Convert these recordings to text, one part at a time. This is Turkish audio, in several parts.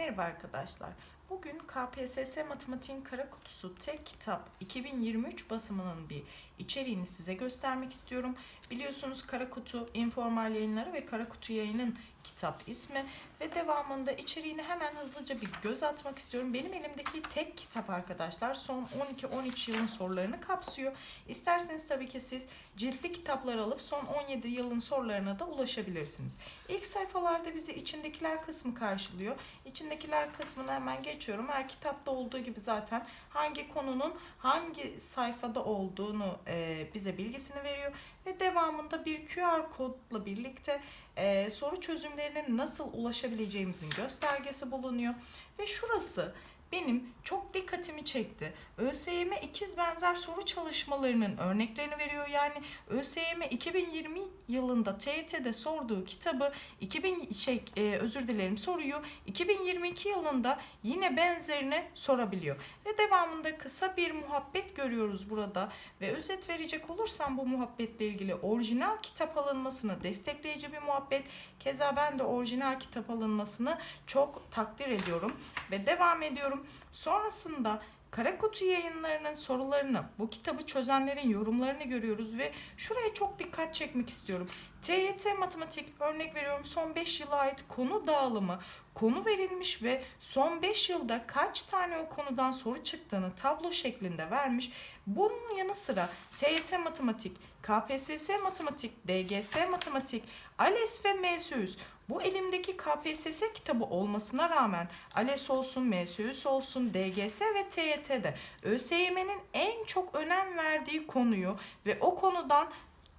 Merhaba arkadaşlar. Bugün KPSS Matematiğin Kara Kutusu Tek Kitap 2023 basımının bir içeriğini size göstermek istiyorum. Biliyorsunuz Kara Kutu Informal Yayınları ve Kara Kutu Yayın'ın kitap ismi ve devamında içeriğini hemen hızlıca bir göz atmak istiyorum. Benim elimdeki tek kitap arkadaşlar son 12-13 yılın sorularını kapsıyor. İsterseniz tabii ki siz ciltli kitaplar alıp son 17 yılın sorularına da ulaşabilirsiniz. İlk sayfalarda bizi içindekiler kısmı karşılıyor. İçindekiler kısmını hemen geçiyorum. Her kitapta olduğu gibi zaten hangi konunun hangi sayfada olduğunu e, bize bilgisini veriyor ve devamında bir QR kodla birlikte e, soru çözümlerine nasıl ulaşabileceğimizin göstergesi bulunuyor ve şurası benim çok dikkatimi çekti. ÖSYM ikiz benzer soru çalışmalarının örneklerini veriyor. Yani ÖSYM 2020 yılında TYT'de sorduğu kitabı 2000 şey e, özür dilerim soruyu 2022 yılında yine benzerini sorabiliyor. Ve devamında kısa bir muhabbet görüyoruz burada ve özet verecek olursam bu muhabbetle ilgili orijinal kitap alınmasını destekleyici bir muhabbet. Keza ben de orijinal kitap alınmasını çok takdir ediyorum ve devam ediyorum. Sonrasında Kara Kutu yayınlarının sorularını, bu kitabı çözenlerin yorumlarını görüyoruz ve şuraya çok dikkat çekmek istiyorum. TYT matematik örnek veriyorum son 5 yıla ait konu dağılımı, konu verilmiş ve son 5 yılda kaç tane o konudan soru çıktığını tablo şeklinde vermiş. Bunun yanı sıra TYT matematik, KPSS matematik, DGS matematik, ALES ve MSÜS bu elimdeki KPSS kitabı olmasına rağmen ALES olsun, MSÜS olsun, DGS ve TYT'de ÖSYM'nin en çok önem verdiği konuyu ve o konudan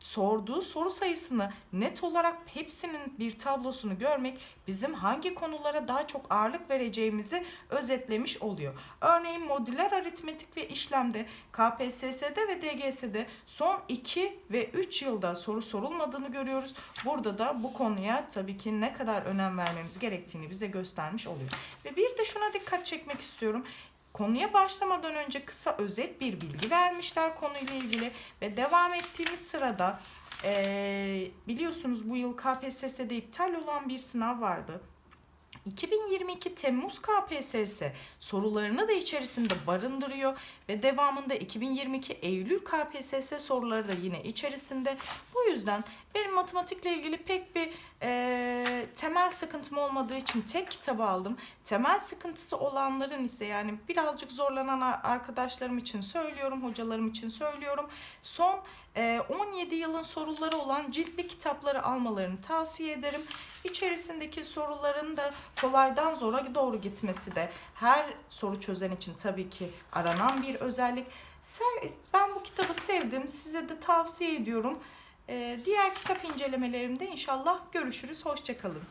sorduğu soru sayısını net olarak hepsinin bir tablosunu görmek bizim hangi konulara daha çok ağırlık vereceğimizi özetlemiş oluyor. Örneğin modüler aritmetik ve işlemde KPSS'de ve DGS'de son 2 ve 3 yılda soru sorulmadığını görüyoruz. Burada da bu konuya tabii ki ne kadar önem vermemiz gerektiğini bize göstermiş oluyor. Ve bir de şuna dikkat çekmek istiyorum. Konuya başlamadan önce kısa özet bir bilgi vermişler konuyla ilgili ve devam ettiğimiz sırada eee, biliyorsunuz bu yıl KPSS'de iptal olan bir sınav vardı. 2022 Temmuz KPSS sorularını da içerisinde barındırıyor ve devamında 2022 Eylül KPSS soruları da yine içerisinde. Bu yüzden benim matematikle ilgili pek bir eee, temel sıkıntım olmadığı için tek kitabı aldım. Temel sıkıntısı olanların ise yani birazcık zorlanan arkadaşlarım için söylüyorum, hocalarım için söylüyorum. Son 17 yılın soruları olan ciltli kitapları almalarını tavsiye ederim. İçerisindeki soruların da kolaydan zora doğru gitmesi de her soru çözen için tabii ki aranan bir özellik. Ben bu kitabı sevdim. Size de tavsiye ediyorum. Ee, Diğer kitap incelemelerimde inşallah görüşürüz. Hoşçakalın.